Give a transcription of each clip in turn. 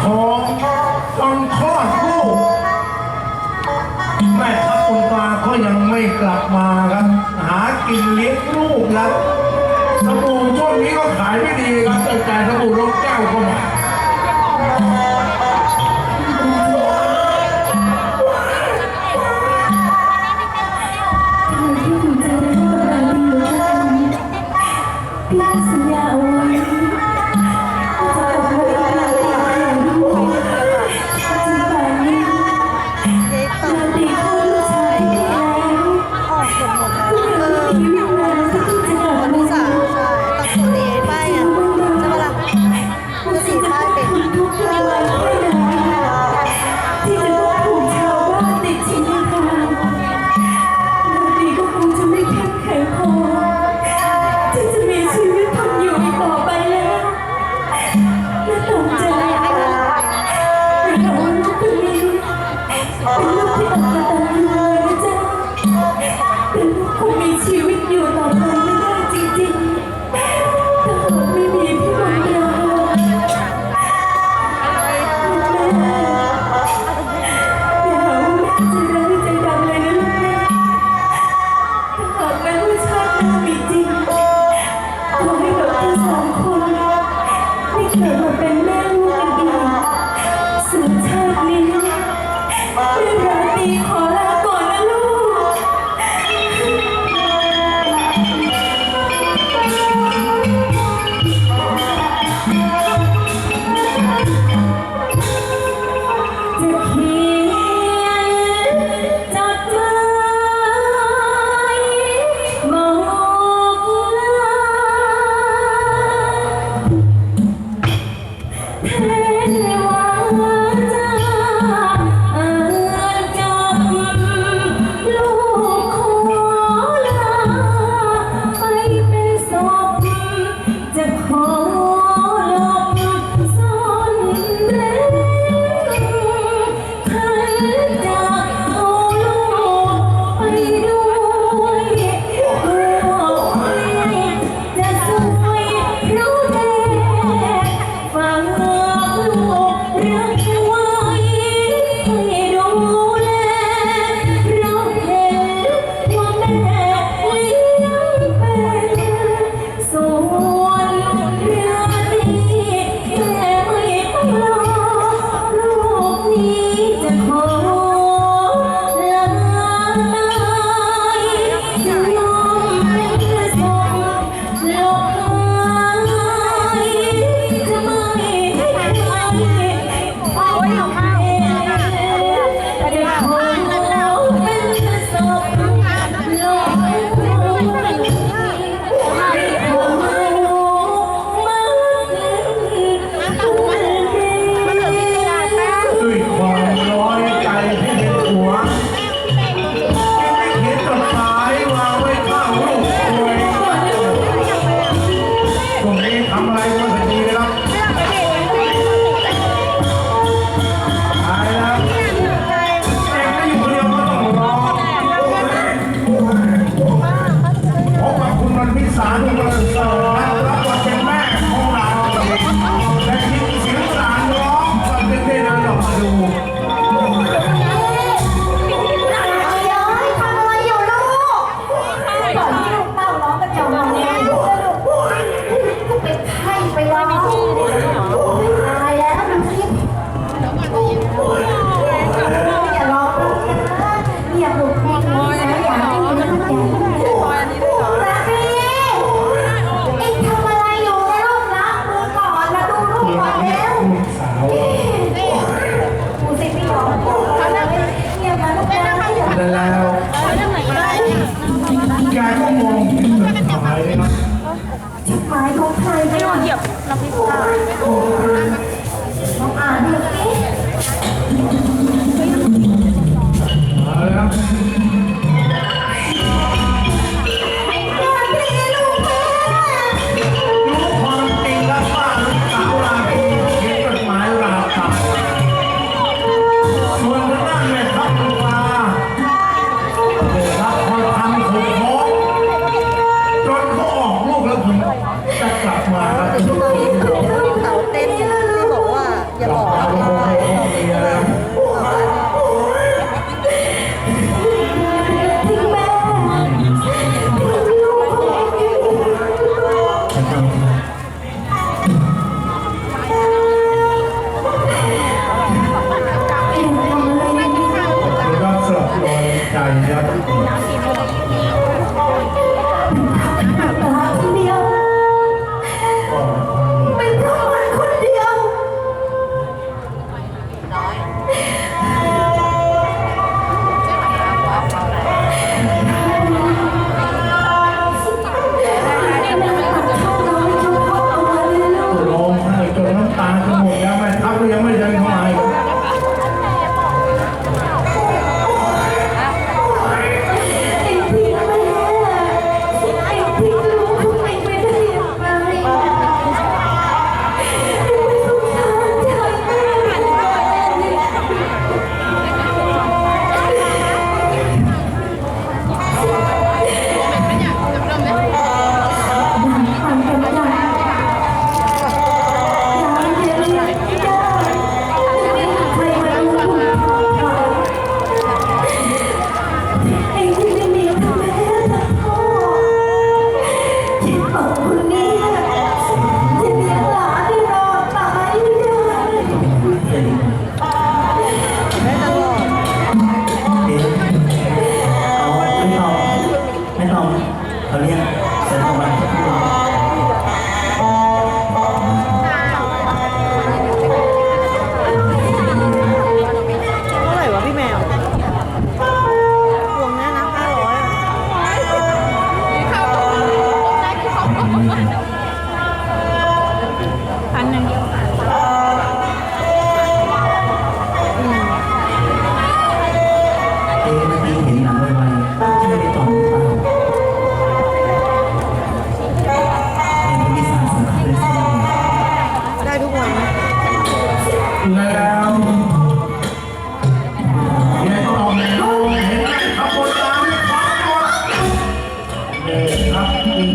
ท้องตอนคลอดลูกแม่ครับคุณตาก็ยังไม่กลับมาครับ หากินเลี้ยงลูกครับสบู่ช่วงนี้ก็ขายไม่ดีครับแต่สบู่รองเจ้าก็มา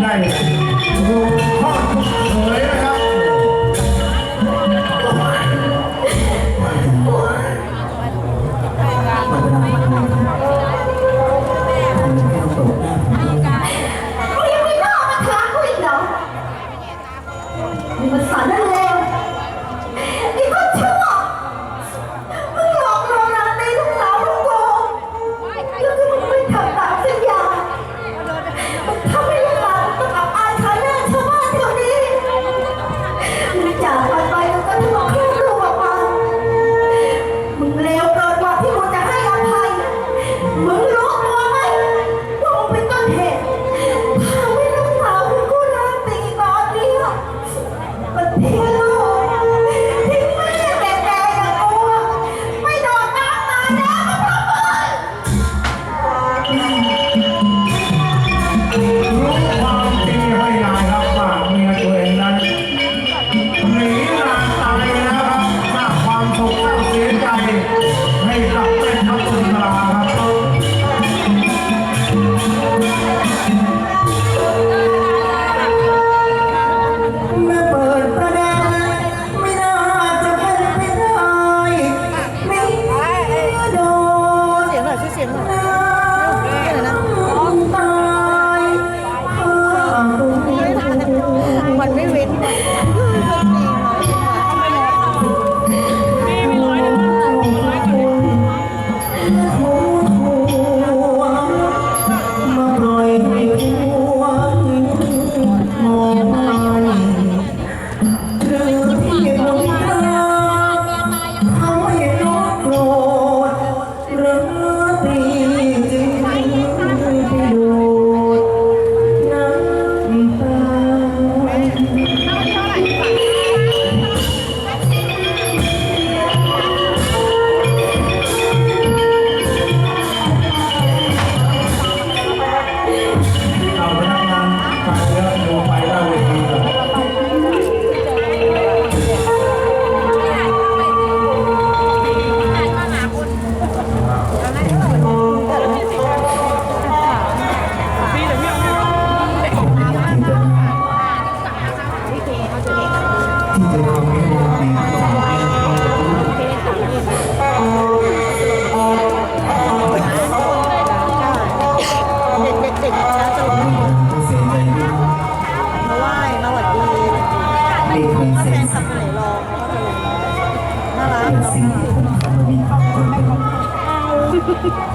ได้ดูข้อ Thank you.